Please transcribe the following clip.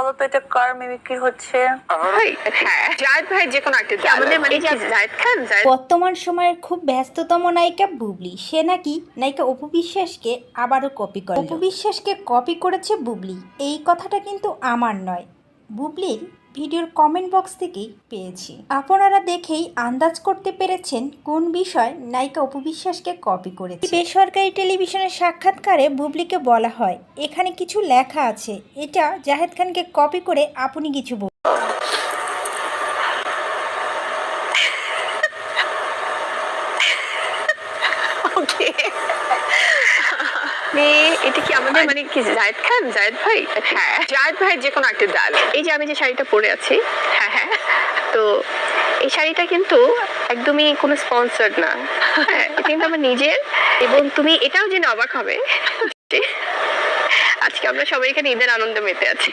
বলো তো এটা কার মিমিক্রি হচ্ছে? ভাই ভাই যে কোনো একটা আমাদের এই খান বর্তমান সময়ের খুব ব্যস্ততম নায়িকা বুবলি। সে নাকি নায়িকা অপু বিশ্বাসকে আবারও কপি করে। অপু বিশ্বাসকে কপি করেছে বুবলি। এই কথাটা কিন্তু আমার নয়। বুবলির ভিডিওর কমেন্ট বক্স থেকেই পেয়েছি। আপনারা দেখেই আন্দাজ করতে পেরেছেন কোন বিষয় নায়িকা অপু বিশ্বাসকে কপি করেছে। বেসরকারি টেলিভিশনের সাক্ষাৎকারে বুবলিকে বলা হয় এখানে কিছু লেখা আছে। এটা জাহেদ খানকে কপি করে আপনি কিছু বলুন। ওকে এটা কি আমাদের মানে কি জায়েদ খান? জায়েদ ভাই? হ্যাঁ জায়েদ ভাই যে কোনো একটা ডাল এই যে আমি যে শাড়িটা পরে আছি হ্যাঁ হ্যাঁ তো এই শাড়িটা কিন্তু একদমই কোনো স্পন্সার্ড না। হ্যাঁ এটা কিন্তু আমার নিজের এবং তুমি এটাও জেনে অবাক হবে আজকে আমরা সবাই এখানে ঈদের আনন্দ মেতে আছি।